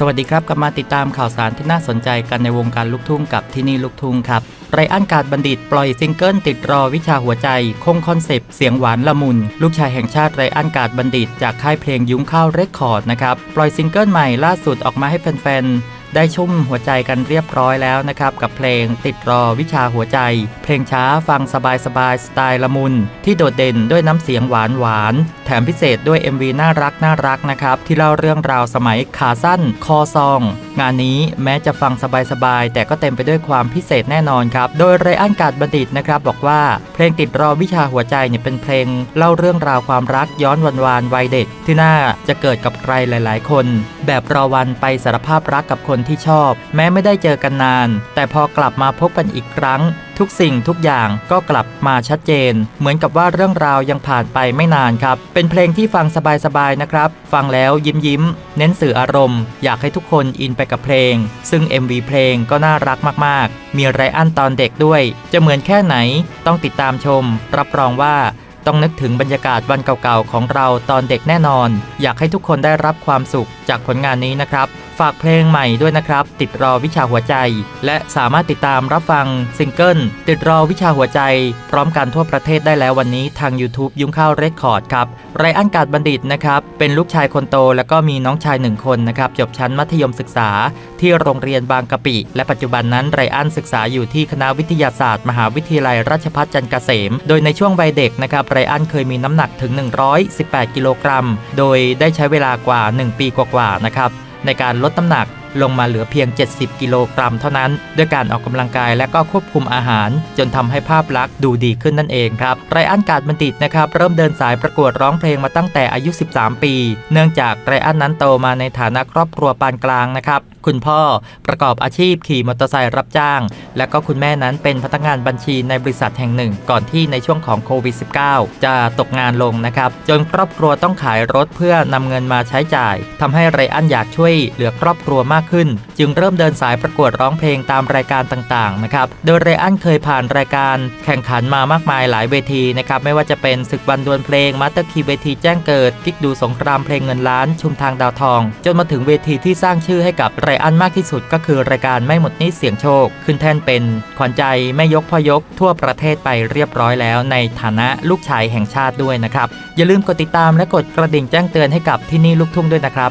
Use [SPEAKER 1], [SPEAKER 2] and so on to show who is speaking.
[SPEAKER 1] สวัสดีครับกลับมาติดตามข่าวสารที่น่าสนใจกันในวงการลูกทุ่งกับที่นี่ลูกทุ่งครับไรอันการบัณฑิตปล่อยซิงเกิลติดรอวิชาหัวใจ คงคอนเซปต์เสียงหวานละมุน ลูกชายแห่งชาติไรอันการบัณฑิต จากค่ายเพลงยุ้งข้าวเรคคอร์ดนะครับ ปล่อยซิงเกิลใหม่ล่าสุดออกมาให้แฟนๆ ได้ชุ่มหัวใจกันเรียบร้อยแล้วนะครับ กับเพลงติดรอวิชาหัวใจ เพลงช้าฟังสบายสบายๆสไตล์ละมุน ที่โดดเด่นด้วยน้ำเสียงหวานหวานแถมพิเศษด้วย MV น่ารักน่ารักนะครับ ที่เล่าเรื่องราวสมัยขาสั้น คอซอง งานนี้แม้จะฟังสบายๆ แต่ก็เต็มไปด้วยความพิเศษแน่นอนครับ โดยไรอันการบัณฑิตนะครับบอกว่าเพลงติดรอวิชาหัวใจเนี่ยเป็นเพลง เล่าเรื่องราวความรักย้อนวันวานวัยเด็ก ที่น่าจะเกิดกับใครหลาย ๆ คน แบบรอวันไปสารภาพรักกับคนที่ชอบ แม้ไม่ได้เจอกันนาน แต่พอกลับมาพบกันอีกครั้ง ทุกสิ่งทุกอย่างก็กลับมาชัดเจน เหมือนกับว่าเรื่องราวยังผ่านไปไม่นานครับ เป็นเพลงที่ฟังสบายๆนะครับ ฟังแล้วยิ้มยิ้มๆเน้นสื่ออารมณ์ อยากให้ทุกคนอินไปกับเพลง ซึ่ง MV เพลงก็น่ารักมากๆ มีไรอันตอนเด็กด้วย จะเหมือนแค่ไหนต้องติดตามชม รับรองว่าต้องนึกถึงบรรยากาศวันเก่าๆของเราตอนเด็กแน่นอน อยากให้ทุกคนได้รับความสุขจากผลงานนี้นะครับ ฝากเพลงใหม่ด้วยนะครับ ติดรอวิชาหัวใจ และสามารถติดตามรับฟังซิงเกิลติดรอวิชาหัวใจ พร้อมกันทั่วประเทศได้แล้ววันนี้ทาง YouTube ยุ้งข้าวเรคคอร์ดครับไรอันการบัณฑิตนะครับเป็นลูกชายคนโต แล้วก็มีน้องชายหนึ่งคนนะครับจบชั้นมัธยมศึกษา ที่โรงเรียนบางกะปิ และปัจจุบันนั้นไรอันศึกษาอยู่ที่คณะวิทยาศาสตร์ มหาวิทยาลัยราชภัฏจันทร์เกษม โดยในช่วงวัยเด็กนะครับไรอันเคยมีน้ำหนักถึง 118 กิโลกรัม โดยได้ใช้เวลากว่า 1 ปีกว่าๆนะครับ ในการลดน้ำหนัก ลงมาเหลือเพียง 70 กิโลกรัมเท่านั้น ด้วยการออกกำลังกายและก็ควบคุมอาหาร จนทำให้ภาพลักษณ์ดูดีขึ้นนั่นเองครับไรอันการบัณฑิตนะครับเริ่มเดินสายประกวดร้องเพลงมาตั้งแต่อายุ 13 ปี เนื่องจากไรอันนั้นโตมาในฐานะครอบครัวปานกลางนะครับคุณพ่อประกอบอาชีพขี่มอเตอร์ไซค์รับจ้าง และก็คุณแม่นั้นเป็นพนักงานบัญชีในบริษัทแห่งหนึ่ง ก่อนที่ในช่วงของโควิด -19 จะตกงานลงนะครับจนครอบครัวต้องขายรถเพื่อนำเงินมาใช้จ่ายทำให้ไรอันอยากช่วยเหลือครอบครัวมากขึ้น จึงเริ่มเดินสายประกวดร้องเพลงตามรายการต่างๆนะครับโดยไรอันเคยผ่านรายการแข่งขันมามากมายหลายเวทีนะครับไม่ว่าจะเป็นศึกวันดวลเพลงมาสเตอร์คีเวทีแจ้งเกิดกิ๊กดูสงครามเพลงเงินล้านชุมทางดาวทอง จนมาถึงเวทีที่สร้างชื่อให้กับไรอันมากที่สุดก็คือรายการไม่หมดนี้เสียงโชค ขึ้นแท่นเป็นขวัญใจแม่ยกพ่อยกทั่วประเทศไปเรียบร้อยแล้วในฐานะลูกชายแห่งชาติด้วยนะครับ อย่าลืมกดติดตามและกดกระดิ่งแจ้งเตือนให้กับที่นี่ลูกทุ่งด้วยนะครับ